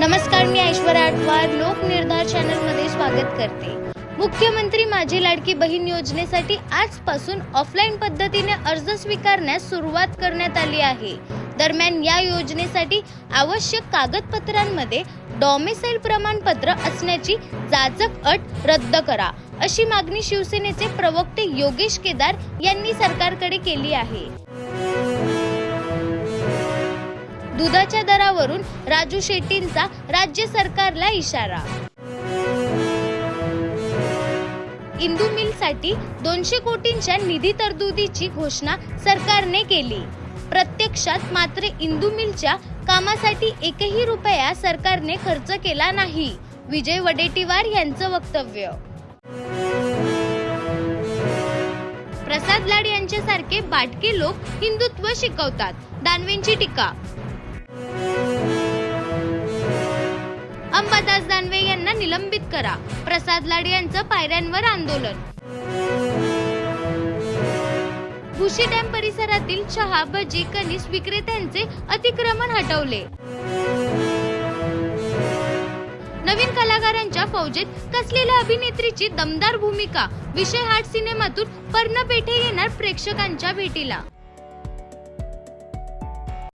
नमस्कार मी ऐश्वर्या आठवार. लोक निर्धार चॅनलमध्ये स्वागत करते. मुख्यमंत्री माझी लाडकी बहीण योजनेसाठी आजपासून ऑफलाईन पद्धतीने अर्ज स्वीकारण्यास सुरुवात करण्यात आली आहे. दरम्यान या योजनेसाठी आवश्यक कागदपत्रांमध्ये डॉमिसाईल प्रमाणपत्र असण्याची जाचक अट रद्द करा अशी मागणी शिवसेनेचे प्रवक्ते योगेश केदार यांनी सरकारकडे केली आहे. दुधाच्या दरावरून राजू शेट्टींचा राज्य सरकारला इशारा. इंदू मिलसाठी दोनशे कोटींच्या निधी तरतुदीची घोषणा सरकारने केली. प्रत्यक्षात मात्र इंदू मिलच्या कामासाठी एकही रुपया सरकारने खर्च केला नाही विजय वडेटीवार यांचं वक्तव्य. प्रसाद लाड यांच्यासारखे बाटके लोक हिंदुत्व शिकवतात दानवेंची टीका अंबादास दानवे यांना निलंबित करा. प्रसाद लाड यांचं पायऱ्यांवर आंदोलन. भुशी डॅम परिसरातील चहा भजी कणीस विक्रेत्यांचे अतिक्रमण हटवले. नवीन कलाकारांच्या फौजेत कसलेल्या अभिनेत्रीची दमदार भूमिका? विषय हाट सिनेमातून पर्णपेठे येणार प्रेक्षकांच्या भेटीला.